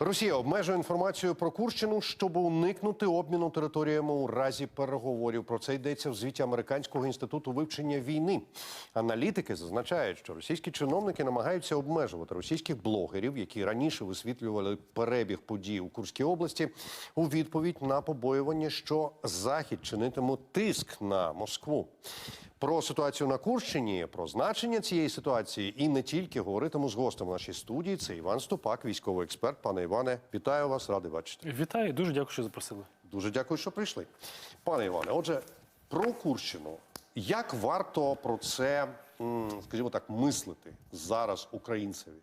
Росія обмежує інформацію про Курщину, щоб уникнути обміну територіями у разі переговорів. Про це йдеться в звіті Американського інституту вивчення війни. Аналітики зазначають, що російські чиновники намагаються обмежувати російських блогерів, які раніше висвітлювали перебіг подій у Курській області, у відповідь на побоювання, що Захід чинитиме тиск на Москву. Про ситуацію на Курщині, про значення цієї ситуації і не тільки говоритиму з гостем в нашій студії. Це Іван Ступак, військовий експерт. Пане Іване, вітаю вас, радий бачити. Вітаю, дуже дякую, що запросили. Дуже дякую, що прийшли. Пане Іване, отже, про Курщину. Як варто про це, скажімо так, мислити зараз українцеві?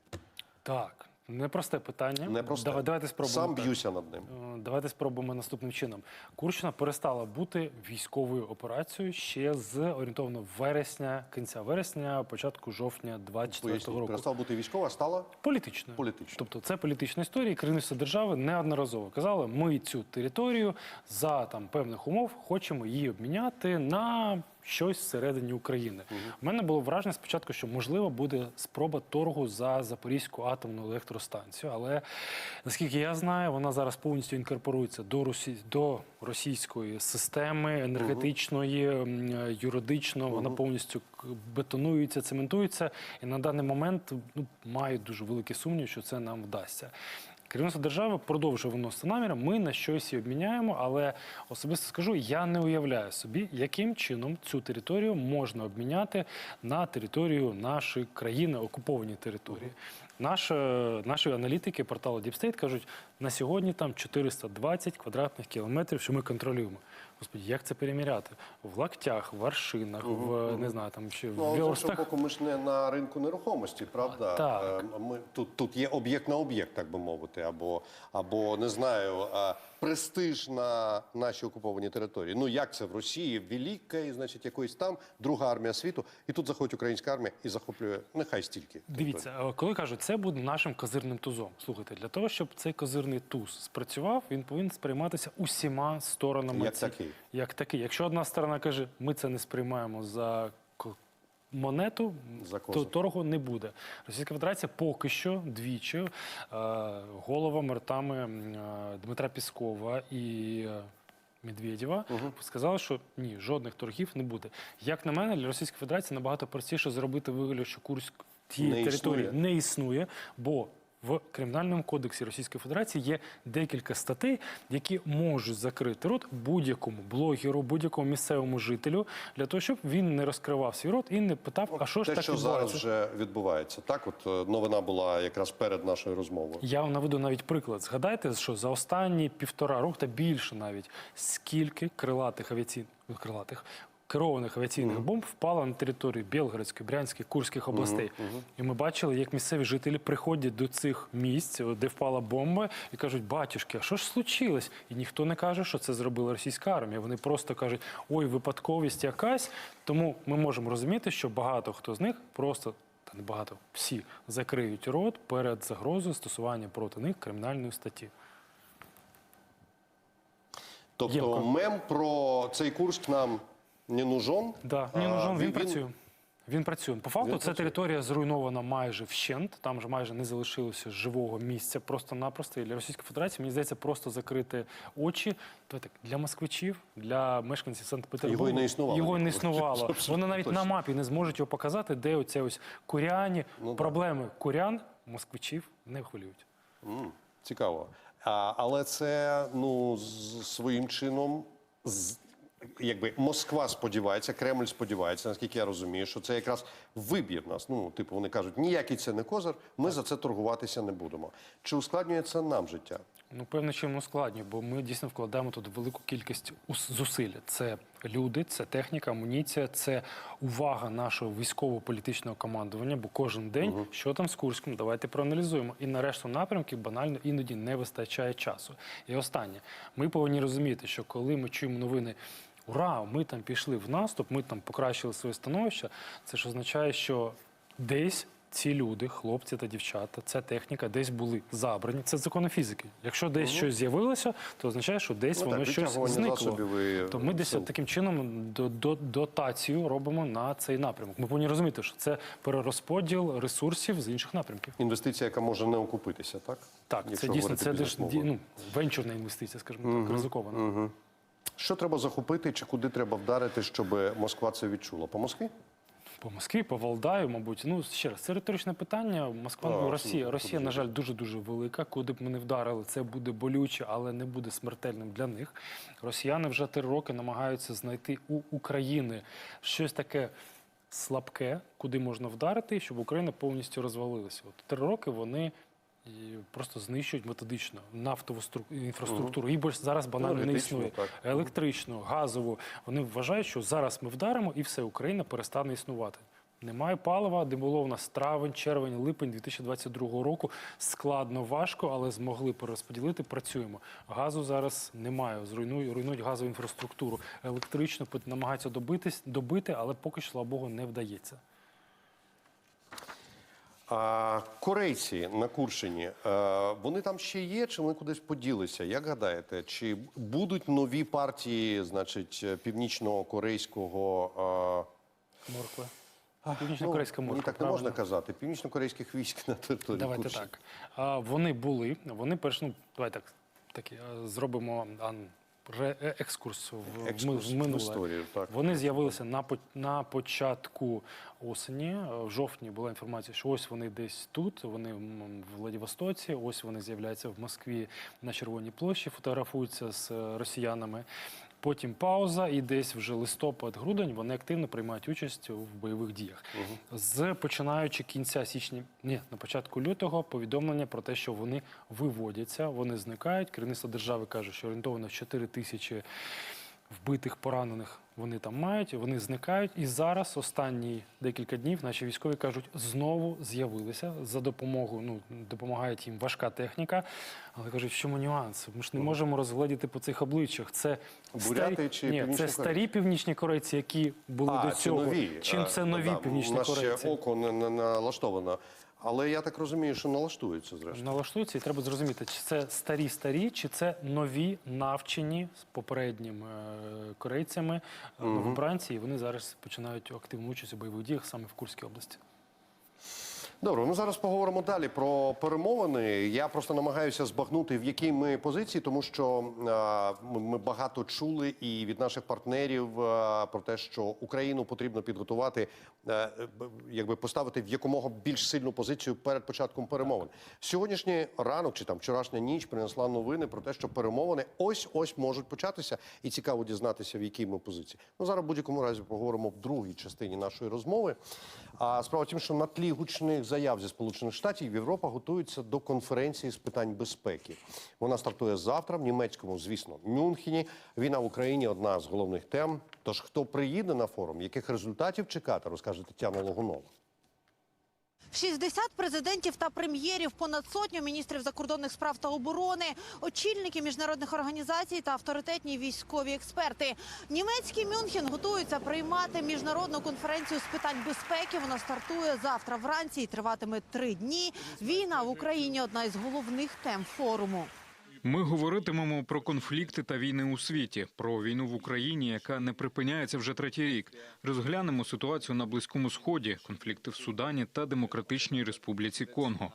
Так, непросте питання. Непросте. Давай, давайте спробуємо. Сам так. б'юся над ним. Е, Давайте спробуємо наступним чином. Курщина перестала бути військовою операцією ще з орієнтовно вересня, кінця вересня, початку жовтня 24 Поясніть, року. перестав бути військова, а стала Політичною. Політичною. Тобто це політична історія. Керівництво держави неодноразово казали, ми цю територію за там певних умов хочемо її обміняти на щось всередині України. У мене було враження спочатку, що можливо буде спроба торгу за Запорізьку атомну електростанцію, але наскільки я знаю, вона зараз повністю інкорпорується до Росі... до російської системи енергетичної, юридично. Вона повністю бетонується, цементується. І на даний момент ну, маю дуже великий сумнів, що це нам вдасться. Керівництво держави продовжує виносити наміри. Ми на щось її обміняємо, але особисто скажу, я не уявляю собі, яким чином цю територію можна обміняти на територію нашої країни, окуповані території. Наш, е, наші аналітики порталу Deep State кажуть, на сьогодні там 420 квадратних кілометрів, що ми контролюємо. Господі, як це переміряти? В лактях, в аршинах, в не знаю, там ще Ну, в але з іншого верстах. боку, ми ж не на ринку нерухомості, правда? Так. Е, Ми, тут, тут є об'єкт на об'єкт, так би мовити, або, або не знаю, а, престиж на нашій окупованій території. Ну як це в Росії? Велика, значить, якоїсь там друга армія світу, і тут заходить українська армія і захоплює нехай стільки. Дивіться, е, коли кажуть, це буде нашим козирним тузом. Слухайте, для того, щоб цей козирний туз спрацював, він повинен сприйматися усіма сторонами. Як такий. Як такий. Якщо одна сторона каже, ми це не сприймаємо за монету, то торгу не буде. Російська Федерація поки що двічі е, головами ртами е, Дмитра Піскова і. е, Медведєва сказали, що ні, жодних торгів не буде. Як на мене, для Російської Федерації набагато простіше зробити вигляд, що Курськ тієї території існує. не існує, бо в кримінальному кодексі Російської Федерації є декілька статей, які можуть закрити рот будь-якому блогеру, будь-якому місцевому жителю для того, щоб він не розкривав свій рот і не питав, а що ж Те, так що відбувається. зараз вже відбувається, так от е, новина була якраз перед нашою розмовою. Я вам наведу навіть приклад. Згадайте, що за останні півтора року та більше навіть скільки крилатих авіаційних крилатих. Керованих авіаційних бомб впало на територію Білгородської, Брянської, Курських областей. І ми бачили, як місцеві жителі приходять до цих місць, де впала бомба, і кажуть: батюшки, а що ж случилось? І ніхто не каже, що це зробила російська армія. Вони просто кажуть, ой, випадковість якась. Тому ми можемо розуміти, що багато хто з них просто та не багато, всі закриють рот перед загрозою стосування проти них кримінальної статті. Тобто мем про цей Курск нам не нужен. Да, він, нужен, він, працює. Він працює. По факту, ця територія зруйнована майже вщент. Там же майже не залишилося живого місця просто-напросто. І для Російської Федерації, мені здається, просто закрити очі. То так, для москвичів, для мешканців Санкт-Петербургу. Його і не існувало Його не існувало. Вони навіть на мапі не зможуть його показати, де оце ось куряні. Ну. Проблеми курян, москвичів не хвилюють. М, Цікаво. А, але це ну з своїм чином. З, якби Москва сподівається, Кремль сподівається, наскільки я розумію, що це якраз вибір нас. Ну, типу, вони кажуть, ніякий це не козир, ми за це торгуватися не будемо. Чи ускладнює це нам життя? Ну, певно, чим ускладнює, бо ми дійсно вкладаємо тут велику кількість ус- зусиль. Це люди, це техніка, амуніція, це увага нашого військово-політичного командування. Бо кожен день, що там з Курськом, давайте проаналізуємо. І на решту напрямків банально іноді не вистачає часу. І останнє, ми повинні розуміти, що коли ми чуємо новини. Ура, ми там пішли в наступ, ми там покращили своє становище. Це ж означає, що десь ці люди, хлопці та дівчата, ця техніка десь були забрані. Це закони фізики. Якщо десь щось з'явилося, то означає, що десь Ну, воно так, щось зникло. і, То ми десь таким чином до, до, дотацію робимо на цей напрямок. Ми повинні розуміти, що це перерозподіл ресурсів з інших напрямків. Інвестиція, яка може не окупитися, так? Так, Якщо це дійсно це ну, венчурна інвестиція, скажімо так, ризикована. Що треба захопити чи куди треба вдарити, щоб Москва це відчула? По Москві? По Москві, по Валдаю, мабуть. Ну ще раз, це риторичне питання. Москва, А, ну, Росія. Росія, на жаль, дуже дуже велика. Куди б ми не вдарили, це буде болюче, але не буде смертельним для них. Росіяни вже три роки намагаються знайти у України щось таке слабке, куди можна вдарити, щоб Україна повністю розвалилася. От три роки вони. І Просто знищують методично нафтову стру- інфраструктуру. Її більш зараз банально не існує. так. Електричну, газову. Вони вважають, що зараз ми вдаримо і все, Україна перестане існувати. Немає палива, де було у нас травень, червень, липень 2022 року. Складно, важко, але змогли перерозподілити. Працюємо. Газу зараз немає. Зруйнують, руйнують газову інфраструктуру. Електрично намагаються добитись, добити, але поки що, слава Богу, не вдається. А корейці на Курщині, е, вони там ще є, чи вони кудись поділися? Як гадаєте, чи будуть нові партії, значить, північно-корейського е, Морква. Північно-корейська ну, морква. Так не можна казати. Північно-корейських військ на території Давайте Курщини. так. А, вони були, вони перш, ну, давайте так, такі, зробимо екскурс в, в Екскурс в в минуле. історію, так. Вони з'явилися на, на початку осені. Е, В жовтні була інформація, що ось вони десь тут, вони в Владивостоці, ось вони з'являються в Москві на Червоній площі, фотографуються з е, росіянами. Потім пауза, і десь вже листопад-грудень вони активно приймають участь в бойових діях. З починаючи кінця січня, ні, на початку лютого, повідомлення про те, що вони виводяться, вони зникають. Керівництво держави каже, що орієнтовано в 4 тисячі вбитих, поранених вони там мають, вони зникають. І зараз, останні декілька днів, наші військові кажуть, знову з'явилися за допомогою. Ну допомагає їм важка техніка. Але кажуть, в чому нюанс? Ми ж не можемо розгледіти по цих обличчях. Це Буряти чи Ні, це старі північні корейці, які були А, до цього. нові. Чим це нові да, північні У нас корейці? ще око не, не налаштовано. Але я так розумію, що налаштується зрештою. Налаштуються, і треба зрозуміти, чи це старі старі, чи це нові навчені з попередніми е, корейцями е, новобранці, і вони зараз починають активну участь у бойових діях саме в Курській області. Добре, ну зараз поговоримо далі про перемовини. Я просто намагаюся збагнути, в якій ми позиції, тому що е, ми- ми багато чули і від наших партнерів е, про те, що Україну потрібно підготувати, е, якби поставити в якомога більш сильну позицію перед початком перемовин. Сьогоднішній ранок чи там вчорашня ніч принесла новини про те, що перемовини ось ось можуть початися, і цікаво дізнатися, в якій ми позиції. Ну зараз в будь-якому разі поговоримо в другій частині нашої розмови. А справа в тім, що на тлі гучних заяв зі сполучених штатів Європа готується до конференції з питань безпеки. Вона стартує завтра в німецькому, звісно, Мюнхені. Війна в Україні одна з головних тем. Тож хто приїде на форум, яких результатів чекати, розкаже Тетяна Логунова. 60 президентів та прем'єрів, понад сотню міністрів закордонних справ та оборони, очільники міжнародних організацій та авторитетні військові експерти. Німецький Мюнхен готується приймати міжнародну конференцію з питань безпеки. Вона стартує завтра вранці і триватиме три дні. Війна в Україні одна із головних тем форуму. Ми говоритимемо про конфлікти та війни у світі, про війну в Україні, яка не припиняється вже третій рік. Розглянемо ситуацію на близькому сході, конфлікти в Судані та Демократичній Республіці Конго.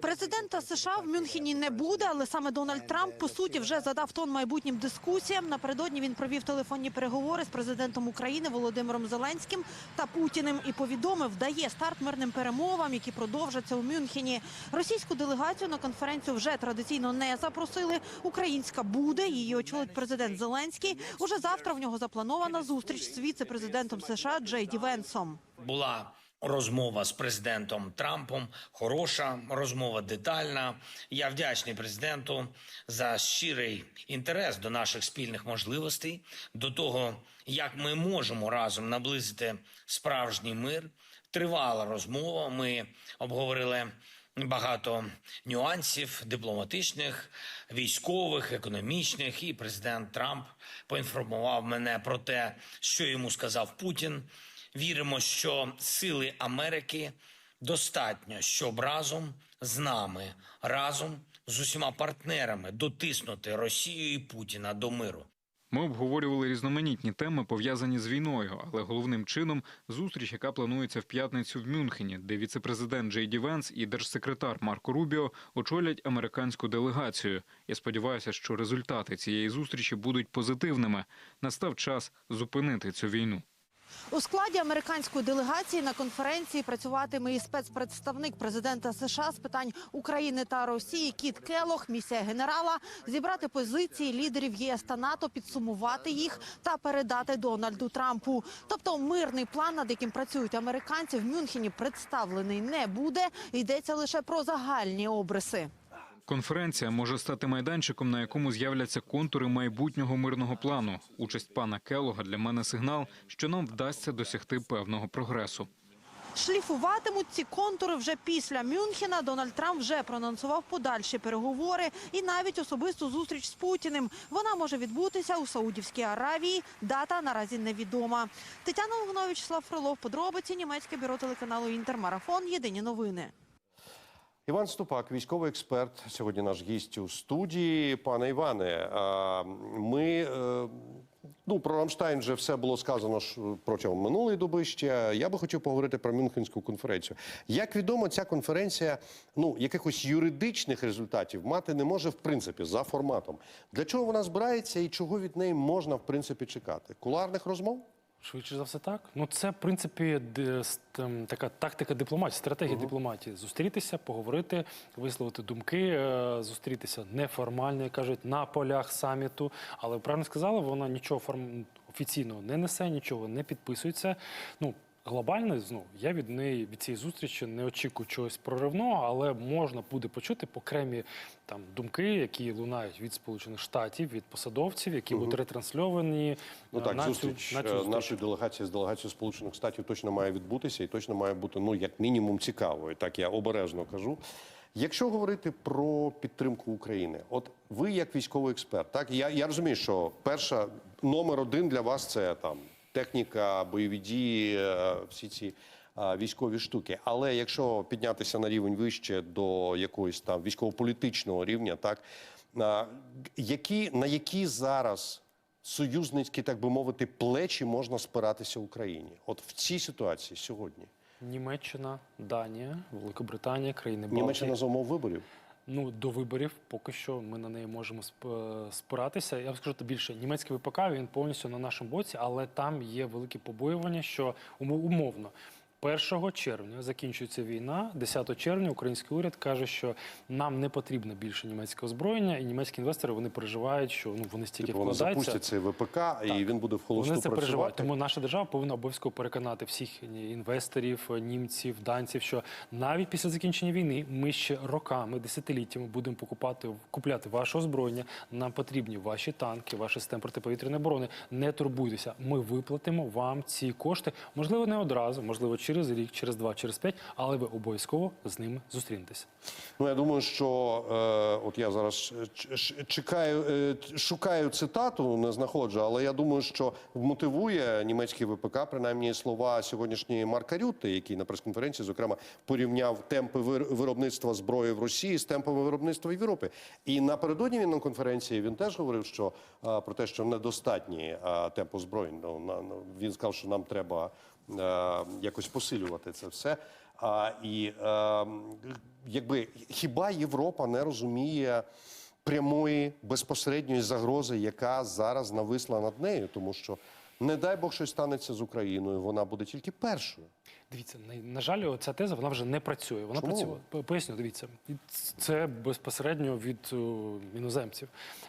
Президента США в Мюнхені не буде, але саме Дональд Трамп по суті вже задав тон майбутнім дискусіям. Напередодні він провів телефонні переговори з президентом України Володимиром Зеленським та Путіним і повідомив, дає старт мирним перемовам, які продовжаться у Мюнхені. Російську делегацію на конференцію вже традиційно не запросили. Українська буде. Її очолить президент Зеленський. Уже завтра в нього запланована зустріч з віце-президентом США Джей Ді Венсом. була розмова з президентом Трампом. Хороша розмова, детальна. Я вдячний президенту за щирий інтерес до наших спільних можливостей, до того, як ми можемо разом наблизити справжній мир. Тривала розмова. Ми обговорили. Багато нюансів дипломатичних, військових, економічних, і президент Трамп поінформував мене про те, що йому сказав Путін. Віримо, що сили Америки Достатньо, щоб разом з нами, разом з усіма партнерами дотиснути Росію і Путіна до миру. Ми обговорювали різноманітні теми, пов'язані з війною, але головним чином зустріч, яка планується в п'ятницю в Мюнхені, де віцепрезидент Джей Ді Венс і держсекретар Марко Рубіо очолять американську делегацію. Я сподіваюся, що результати цієї зустрічі будуть позитивними. Настав час зупинити цю війну. У складі американської делегації на конференції працюватиме і спецпредставник президента США з питань України та Росії Кіт Келох, місія генерала, зібрати позиції лідерів ЄС та НАТО, підсумувати їх та передати Дональду Трампу. Тобто мирний план, над яким працюють американці, в Мюнхені представлений не буде. Йдеться лише про загальні обриси. Конференція може стати майданчиком, на якому з'являться контури майбутнього мирного плану. Участь пана Келога для мене сигнал, що нам вдасться досягти певного прогресу. Шліфуватимуть ці контури вже після Мюнхена. Дональд Трамп вже проанонсував подальші переговори і навіть особисту зустріч з Путіним. Вона може відбутися у Саудівській Аравії. Дата наразі невідома. Тетяна Логунович, Слав Фролов, подробиці німецьке бюро телеканалу Інтермарафон. Єдині новини. Іван Ступак, військовий експерт, сьогодні наш гість у студії. Пане Іване, ми е, ну про Рамштайн вже все було сказано протягом минулої доби. Ще я би хотів поговорити про Мюнхенську конференцію. Як відомо, ця конференція ну якихось юридичних результатів мати не може в принципі за форматом. Для чого вона збирається і чого від неї можна в принципі чекати? Куларних розмов? Швидше за все так. Ну це в принципі така тактика дипломатії, стратегія дипломатії. Зустрітися, поговорити, висловити думки, е, зустрітися неформально, як кажуть, на полях саміту. Але ви правильно сказала, вона нічого форм... офіційного не несе, нічого не підписується. Ну глобально, ну я від неї від цієї зустрічі не очікую чогось проривного, але можна буде почути окремі там думки, які лунають від Сполучених Штатів, від посадовців, які будуть ретрансльовані Ну е, так, на цю- зустріч на цю е, зустріч. нашої делегації з делегацією Сполучених Штатів точно має відбутися і точно має бути ну як мінімум цікавою. Так я обережно кажу. Якщо говорити про підтримку України, от ви як військовий експерт, так я, я розумію, що перша номер один для вас це там техніка, бойові дії, е, всі ці е, військові штуки. Але якщо піднятися на рівень вище до якогось там військово-політичного рівня, так е, які на які зараз союзницькі, так би мовити, плечі можна спиратися Україні? От в цій ситуації сьогодні Німеччина, Данія, Великобританія, країни Балтії. Німеччина за умов виборів. Ну до виборів поки що ми на неї можемо сп- спиратися. Я вам скажу то більше. Німецький ВПК він повністю на нашому боці, але там є великі побоювання, що умо- умовно. 1 червня закінчується війна. 10 червня український уряд каже, що нам не потрібно більше німецького озброєння, і німецькі інвестори вони переживають, що ну вони стільки Типу вони запустять цей ВПК, і він буде в холосту Вони це переживають. Тому наша держава повинна обов'язково переконати всіх інвесторів, німців, данців, що навіть після закінчення війни ми ще роками, десятиліттями будемо покупати купляти ваше озброєння. Нам потрібні ваші танки, ваші системи протиповітряної оборони. Не турбуйтеся. Ми виплатимо вам ці кошти. Можливо, не одразу, можливо, через рік, через два, через п'ять, але ви обов'язково з ними зустрінетеся. Ну я думаю, що е, от я зараз ч- ч- чекаю, е, шукаю цитату, не знаходжу, але я думаю, що мотивує німецький ВПК, принаймні слова сьогоднішньої Марка Рютте, який на прес-конференції зокрема порівняв темпи виробництва зброї в Росії з темпами виробництва в Європі. І напередодні він на конференції він теж говорив, що е, про те, що недостатні е, темпи озброєнь. Ну, на- він сказав, що нам треба е, якось посилювати це все. А, і е, якби хіба Європа не розуміє прямої безпосередньої загрози, яка зараз нависла над нею, тому що не дай Бог щось станеться з Україною, вона буде тільки першою. Дивіться, на, на жаль, ця теза вона вже не працює. Вона Чому? працює. Поясню, дивіться, це безпосередньо від о, іноземців.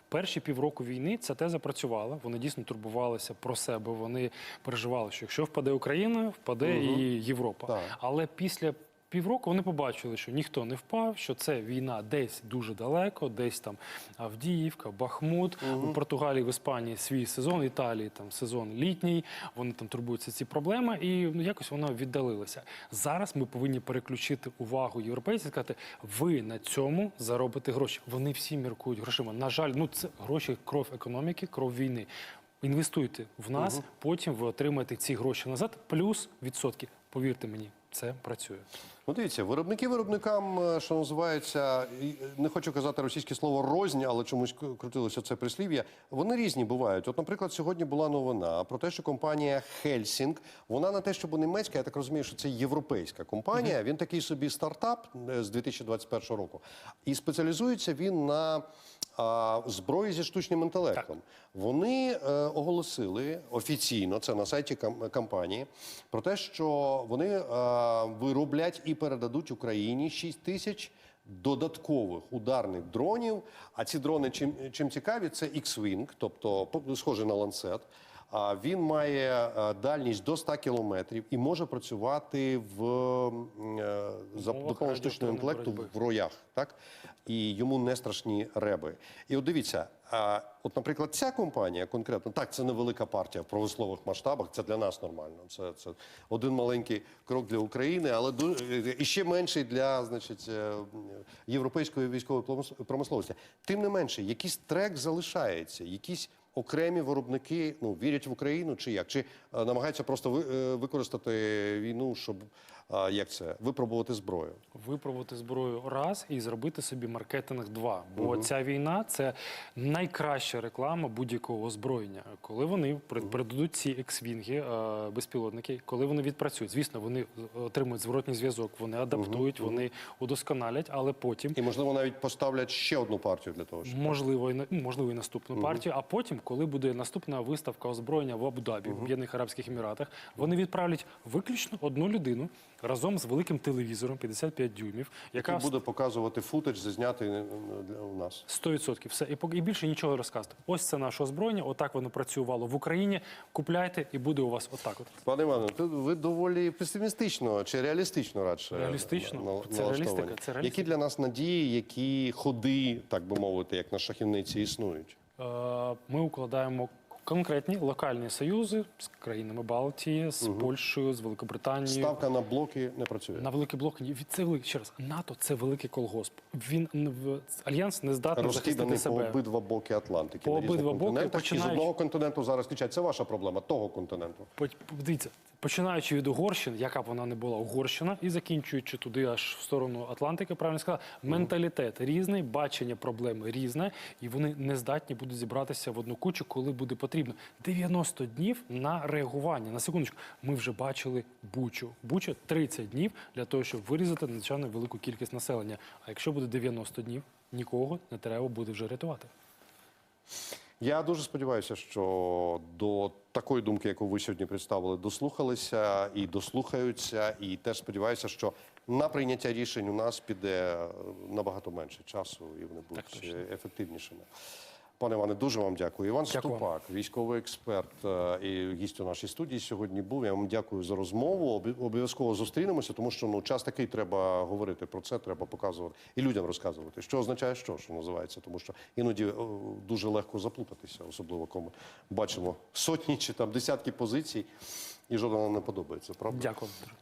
Перші півроку війни ця теза працювала. Вони дійсно турбувалися про себе. Вони переживали, що якщо впаде Україна, впаде і Європа. Так. Але після півроку вони побачили, що ніхто не впав, що це війна десь дуже далеко, десь там Авдіївка, Бахмут. У Португалії, в Іспанії свій сезон, Італії там сезон літній. Вони там турбуються ці проблеми, і ну, якось воно віддалилося. Зараз ми повинні переключити увагу європейців і сказати, ви на цьому заробите гроші. Вони всі міркують грошима. На жаль, ну це гроші кров економіки, кров війни. Інвестуйте в нас, потім ви отримаєте ці гроші назад, плюс відсотки. Повірте мені, це працює. Ну, дивіться, виробники виробникам, е, що називається, е, не хочу казати російське слово розні, але чомусь крутилося це прислів'я. Вони різні бувають. От, наприклад, сьогодні була новина про те, що компанія Хельсінг, вона не те, щоб німецька, я так розумію, що це європейська компанія. Він такий собі стартап е, з 2021 року. І спеціалізується він на а, зброї зі штучним інтелектом. Вони е, оголосили офіційно, це на сайті компанії, про те, що вони е, вироблять і передадуть Україні 6 тисяч додаткових ударних дронів. А ці дрони чим, чим цікаві, це X-Wing, тобто схоже на ланцет. А він має е, дальність до 100 кілометрів і може працювати в е, за допомогою штучного інтелекту в роях, так і йому не страшні реби. І от дивіться, от, наприклад, ця компанія конкретно так, це невелика партія в промислових масштабах. Це для нас нормально. Це, це один маленький крок для України, але і ще менший для значить е, європейської військової промис- промисловості. Тим не менше, якийсь трек залишається, якісь. Окремі виробники ну вірять в Україну чи як? Чи е, намагаються просто ви, е, використати війну, щоб е, як це випробувати зброю? випробувати зброю раз і зробити собі маркетинг два. Бо ця війна це найкраща реклама будь-якого озброєння. Коли вони передадуть ці ексвінги, е, безпілотники, коли вони відпрацюють, звісно, вони отримують зворотній зв'язок, вони адаптують, вони удосконалять, але потім. І можливо навіть поставлять ще одну партію для того, щоб Можливо, і можливо, і наступну партію. А потім, коли буде наступна виставка озброєння в Абу-Дабі, в Об'єднаних Арабських Еміратах, вони відправлять виключно одну людину разом з великим телевізором 55 дюймів, яка який буде показувати футаж, зазнятий е, для у нас. 100% все. І, пок- і більше нічого розказати. Ось це наше озброєння, отак воно працювало в Україні. Купляйте, і буде у вас отак. От. Пане Іване, ви доволі песимістично чи реалістично радше Реалістично. на- на- Це налаштовані. реалістика, це реалістика. Які для нас надії, які ходи, так би мовити, як на шахівниці існують? Е, Ми укладаємо конкретні локальні союзи з країнами Балтії, з Польщею, з Великобританією. Ставка на блоки не працює. На великий блок ні, це великий ще раз. НАТО це великий колгосп. Він альянс не здатний захистити по себе. обидва боки Атлантики. По на різних обидва боки, континентах. І з починаючи- одного континенту зараз кричать. Це ваша проблема, того континенту. По- Дивіться, починаючи від Угорщини, яка б вона не була Угорщина, і закінчуючи туди аж в сторону Атлантики, правильно сказала, менталітет різний, бачення проблеми різне, і вони не здатні будуть зібратися в одну кучу, коли буде потрібно. 90 днів на реагування. На секундочку, ми вже бачили Бучу. Буча 30 днів для того, щоб вирізати надзвичайно велику кількість населення. А якщо буде 90 днів, нікого не треба буде вже рятувати. Я дуже сподіваюся, що до такої думки, яку ви сьогодні представили, дослухалися і дослухаються. І теж сподіваюся, що на прийняття рішень у нас піде е, набагато менше часу, і вони будуть е, ефективнішими. Пане Іване, дуже вам дякую. Іван Дякую. Ступак, військовий експерт е, і гість у нашій студії сьогодні був. Я вам дякую за розмову. Обов'язково зустрінемося, тому що ну час такий треба говорити про це, треба показувати і людям розказувати, що означає що, що називається, тому що іноді дуже легко заплутатися, особливо коли ми бачимо сотні чи там десятки позицій, і жодна нам не подобається. Правда? Дякую.